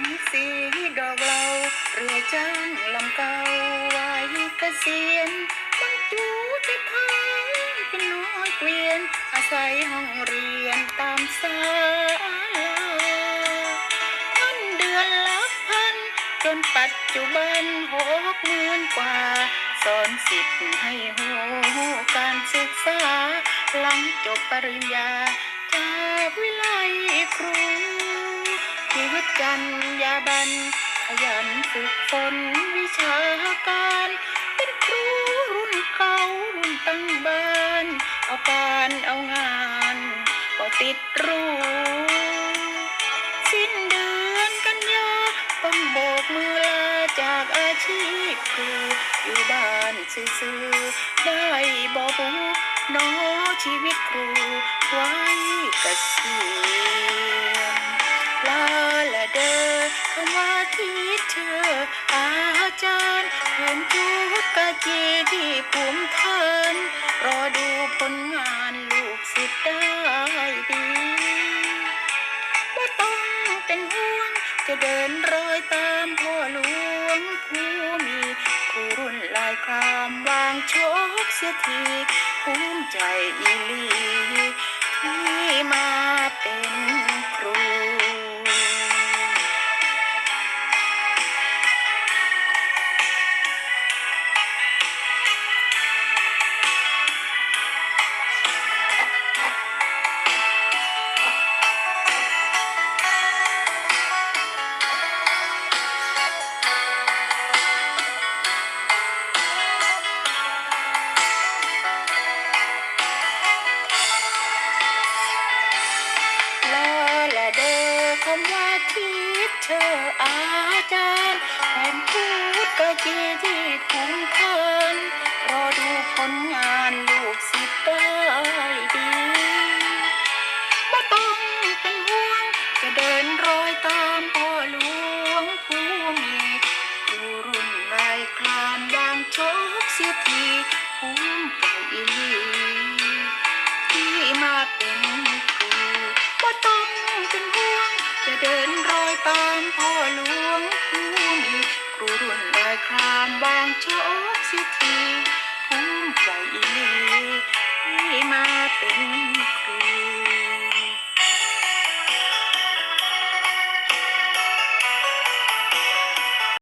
มสีดอกเราเรือจ้างลำเก่าไว้เกษียณบางจูจะทางเป็นน้อยเกวียน อาศัยห้องเรียนตามศาลาเงินเดือนละพัน จนปัจจุบันหกหมื่นกว่า สอนสิทธิ์ให้หูการศึกษา หลังจบปริญญา จันยาบันขยันฝึกฝนวิชาการ เป็นครูรุ่นเก่ารุ่นตั้งบ้าน เอาการเอางานก็ติดรู้ สิ้นเดือนกันยาต้องโบกมือลาจากอาชีพครูอยู่บ้านซื่อๆได้บอกบูน้อชีวิตครูไว้กเกษียำว่าที่เธออาจารย์แทนจุดกะจีที่ภูมิเทินรอดูผลงานลูกศิษย์ได้ดีว่าต้องเป็นห่วงจะเดินรอยตามพ่อหลวงผู้มีครูรุ่นลายครามวางโชคเสียทีภูมิใจอีลีที่มาเป็น คำว่าคิดเธออาจารย์แทนพูดกะจีที่ภูมิเทินรอดูผลงานลูกศิษย์ได้ดีไม่ต้องเป็นห่วง จะเดินรอยตามพ่อหลวงผู้มีครูรุ่นนายคลานวางโชคเสียทีภูมิใจอี เดินรอยตามพ่อหลวงภูมีครูรุ่นลายครามบางโชคเจอี